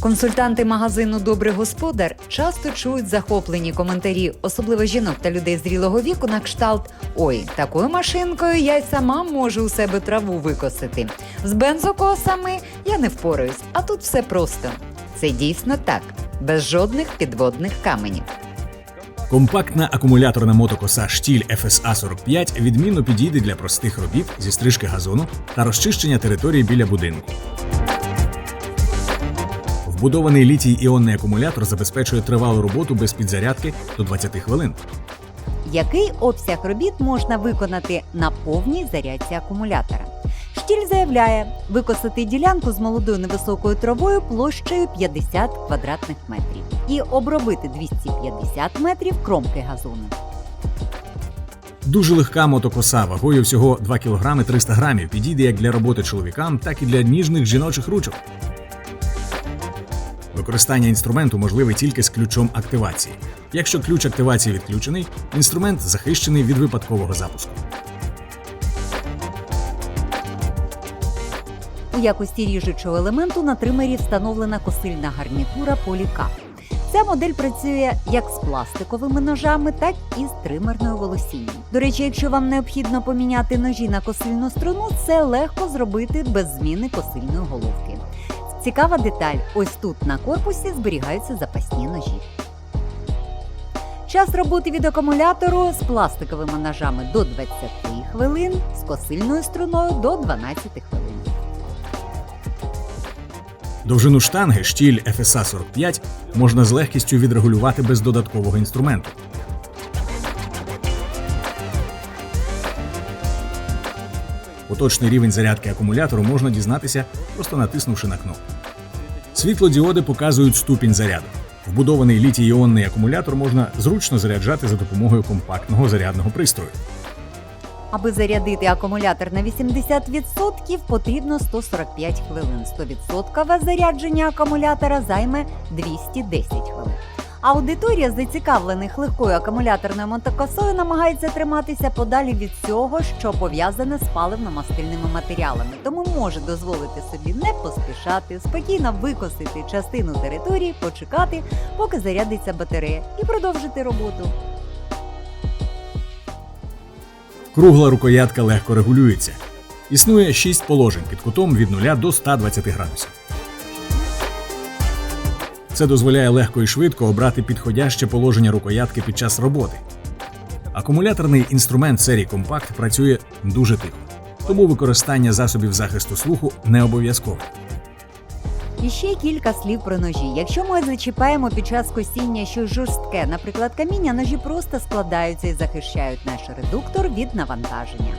Консультанти магазину Добрий господар часто чують захоплені коментарі, особливо жінок та людей зрілого віку, на кшталт Ой, такою машинкою я й сама можу у себе траву викосити. З бензокосами я не впораюсь, а тут все просто. Це дійсно так, без жодних підводних каменів. Компактна акумуляторна мотокоса штіль FSA 45 відмінно підійде для простих робіт зі стрижки газону та розчищення території біля будинку. Вбудований літій іонний акумулятор забезпечує тривалу роботу без підзарядки до 20 хвилин. Який обсяг робіт можна виконати на повній зарядці акумулятора? Штіль заявляє викосити ділянку з молодою невисокою травою площею 50 квадратних метрів і обробити 250 метрів кромки газону. Дуже легка мотокоса вагою всього 2 кг 300 грамів підійде як для роботи чоловікам, так і для ніжних жіночих ручок. Використання інструменту можливе тільки з ключом активації. Якщо ключ активації відключений, інструмент захищений від випадкового запуску. У якості ріжучого елементу на тримері встановлена косильна гарнітура Полікап. Ця модель працює як з пластиковими ножами, так і з тримерною волосінням. До речі, якщо вам необхідно поміняти ножі на косильну струну, це легко зробити без зміни косильної головки. Цікава деталь: ось тут на корпусі зберігаються запасні ножі. Час роботи від акумулятору з пластиковими ножами до 20 хвилин, з косильною струною до 12 хвилин. Довжину штанги штіль FSA 45 можна з легкістю відрегулювати без додаткового інструменту. Поточний рівень зарядки акумулятору можна дізнатися, просто натиснувши на кнопку. Світлодіоди показують ступінь заряду. Вбудований літій-іонний акумулятор можна зручно заряджати за допомогою компактного зарядного пристрою. Аби зарядити акумулятор на 80%, потрібно 145 хвилин. 100% зарядження акумулятора займе 210 хвилин. Аудиторія зацікавлених легкою акумуляторною мотокосою намагається триматися подалі від цього, що пов'язане з паливно-мастильними матеріалами, тому може дозволити собі не поспішати, спокійно викосити частину території, почекати, поки зарядиться батарея, і продовжити роботу. Кругла рукоятка легко регулюється. Існує 6 положень під кутом від 0 до 120 градусів. Це дозволяє легко і швидко обрати підходяще положення рукоятки під час роботи. Акумуляторний інструмент серії Compact працює дуже тихо, тому використання засобів захисту слуху не обов'язково. І ще кілька слів про ножі. Якщо ми зачіпаємо під час косіння щось жорстке, наприклад, каміння, ножі просто складаються і захищають наш редуктор від навантаження.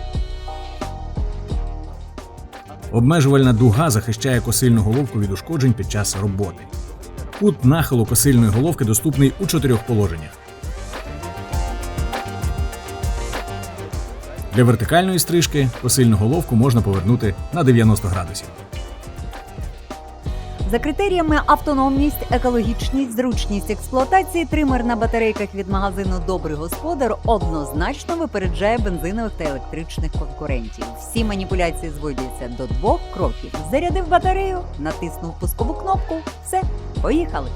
Обмежувальна дуга захищає косильну головку від ушкоджень під час роботи. Кут нахилу косильної головки доступний у чотирьох положеннях. Для вертикальної стрижки косильну головку можна повернути на 90 градусів. За критеріями автономність, екологічність, зручність експлуатації, тример на батарейках від магазину Добрий господар однозначно випереджає бензинових та електричних конкурентів. Всі маніпуляції зводяться до двох кроків: зарядив батарею, натиснув пускову кнопку. Все, поїхали.